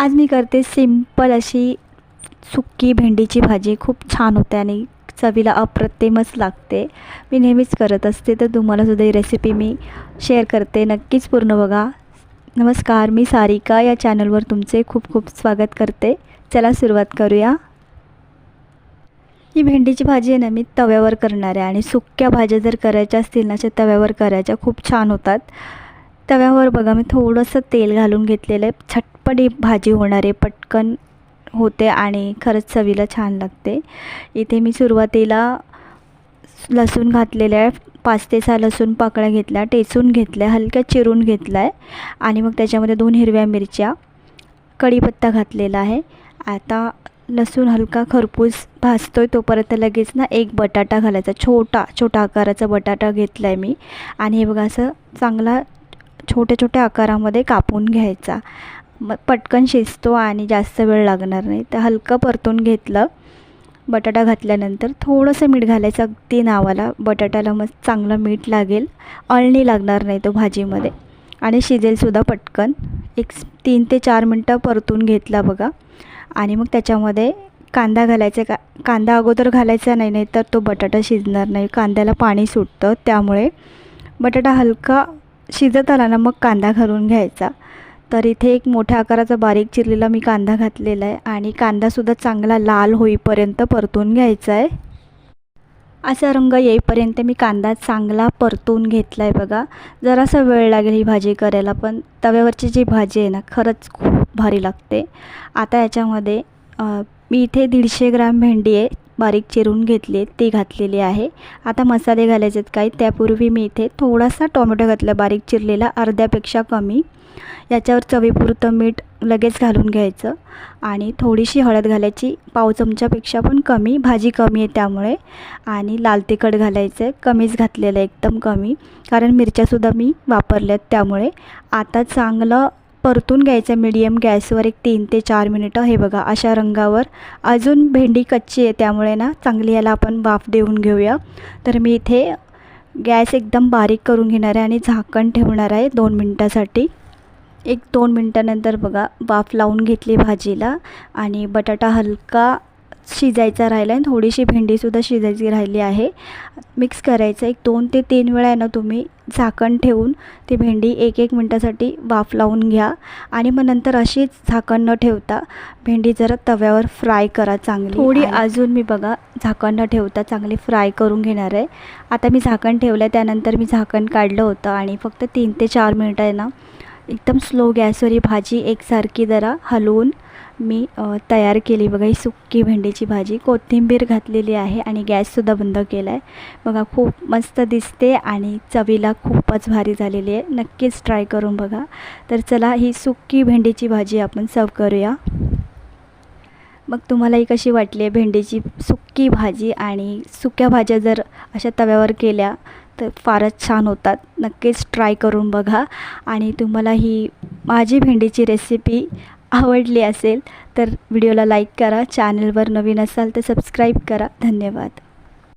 आज मी करते सिंपल अशी सुक्की भेंडीची भाजी. खूप छान होते आणि चवीला अप्रतिमच लागते. मी नेहमीच करत असते तर तुम्हालासुद्धा ही रेसिपी मी शेअर करते. नक्कीच पूर्ण बघा. नमस्कार मी सारिका. या चॅनलवर तुमचे खूप खूप स्वागत करते. चला सुरुवात करूया. ही भेंडीची भाजी आहे ना मी तव्यावर करणार आहे. आणि सुक्या भाज्या जर करायच्या असतील ना अशा तव्यावर करायच्या. खूप छान होतात. तव्यावर बघा मी थोडंसं तेल घालून घेतलेलं आहे. छटपट ही भाजी होणार आहे पटकन होते आणि खरंच चवीला छान लागते. इथे मी सुरुवातीला लसूण घातलेलं आहे पाच ते सहा लसूण पाकळ्या घेतल्या टेचून घेतल्या हलक्या चिरून घेतला आहे. आणि मग त्याच्यामध्ये दोन हिरव्या मिरच्या कढीपत्ता घातलेला आहे. आता लसूण हलका खरपूस भाजतो आहे तोपर्यंत लगेच ना एक बटाटा घालायचा छोटा छोटा आकाराचा बटाटा घेतला आहे मी. आणि हे बघा असं चांगला छोट्या छोट्या आकारामध्ये कापून घ्यायचा. मग पटकन शिजतो आणि जास्त वेळ लागणार नाही. तर हलकं परतून घेतलं. बटाटा घातल्यानंतर थोडंसं मीठ घालायचं. अगदी नावाला बटाट्याला मग चांगलं मीठ लागेल. अळणी लागणार नाही तो भाजीमध्ये. आणि शिजेलसुद्धा पटकन. एक तीन ते चार मिनटं परतून घेतला बघा. आणि मग त्याच्यामध्ये कांदा घालायचा का कांदा अगोदर घालायचा नाही नाही तर तो बटाटा शिजणार नाही. कांद्याला पाणी सुटतं. त्यामुळे बटाटा हलका शिजत आला ना मग कांदा घालून घ्यायचा. तर इथे एक मोठ्या आकाराचा बारीक चिरलेला मी कांदा घातलेला आहे आणि कांदासुद्धा चांगला लाल होईपर्यंत परतून घ्यायचा आहे. असा रंग येईपर्यंत मी कांदा चांगला परतून घेतला आहे बघा. जरासा वेळ लागेल ही भाजी करायला पण तव्यावरची जी भाजी आहे ना खरंच खूप भारी लागते. आता याच्यामध्ये मी इथे दीडशे ग्राम भेंडी आहे बारीक चिरून घेतली ते ती घातलेली आहे. आता मसाले घालायचे आहेत काही त्यापूर्वी मी इथे थोडासा टोमॅटो घातला बारीक चिरलेला अर्ध्यापेक्षा कमी. याच्यावर चवीपुरतं मीठ लगेच घालून घ्यायचं. आणि थोडीशी हळद घालायची पाव चमच्यापेक्षा पण कमी. भाजी कमी आहे त्यामुळे. आणि लाल तिखट घालायचं आहे कमीच घातलेलं आहे एकदम कमी. कारण मिरच्यासुद्धा मी वापरल्यात त्यामुळे. आता चांगलं परतून घ्यायचं मीडियम गॅसवर एक तीन ते चार मिनिटं. हे बघा अशा रंगावर. अजून भेंडी कच्ची आहे त्यामुळे ना चांगली याला आपण वाफ देऊन घेऊया. तर मी इथे गॅस एकदम बारीक करून घेणार आहे आणि झाकण ठेवणार आहे दोन मिनटासाठी. एक दोन मिनटानंतर बघा वाफ लावून घेतली भाजीला. आणि बटाटा हलका शिजायचा राहिला आहे. थोडीशी भेंडीसुद्धा शिजायची राहिली आहे. मिक्स करायचं एक दोन ते तीन वेळा आहे ना तुम्ही झाकण ठेवून ती भेंडी एक एक मिनटासाठी वाफ लावून घ्या. आणि मग नंतर अशीच झाकण न ठेवता भेंडी जरा तव्यावर फ्राय करा चांगली. थोडी अजून मी बघा झाकण न ठेवता चांगली फ्राय करून घेणार आहे. आता मी झाकण ठेवलं आहे त्यानंतर मी झाकण काढलं होतं आणि फक्त तीन ते चार मिनटं आहे ना एकदम स्लो गॅसवर ही भाजी एकसारखी जरा हलवून मी तयार केली. बघा ही सुक्की भेंडीची भाजी. कोथिंबीर घातलेली आहे आणि गॅससुद्धा बंद केला आहे बघा खूप मस्त दिसते आणि चवीला खूपच भारी झालेली आहे. नक्कीच ट्राय करून बघा. तर चला ही सुक्की भेंडीची भाजी आपण सर्व करूया. मग तुम्हाला ही कशी वाटली आहे भेंडीची सुक्की भाजी? आणि सुक्या भाज्या जर अशा तव्यावर केल्या तर फारच छान होतात. नक्कीच ट्राय करून बघा. आणि तुम्हाला ही माझी भेंडीची रेसिपी आवडली असेल तर व्हिडिओला लाईक करा. चॅनलवर नवीन असाल तर सबस्क्राईब करा. धन्यवाद.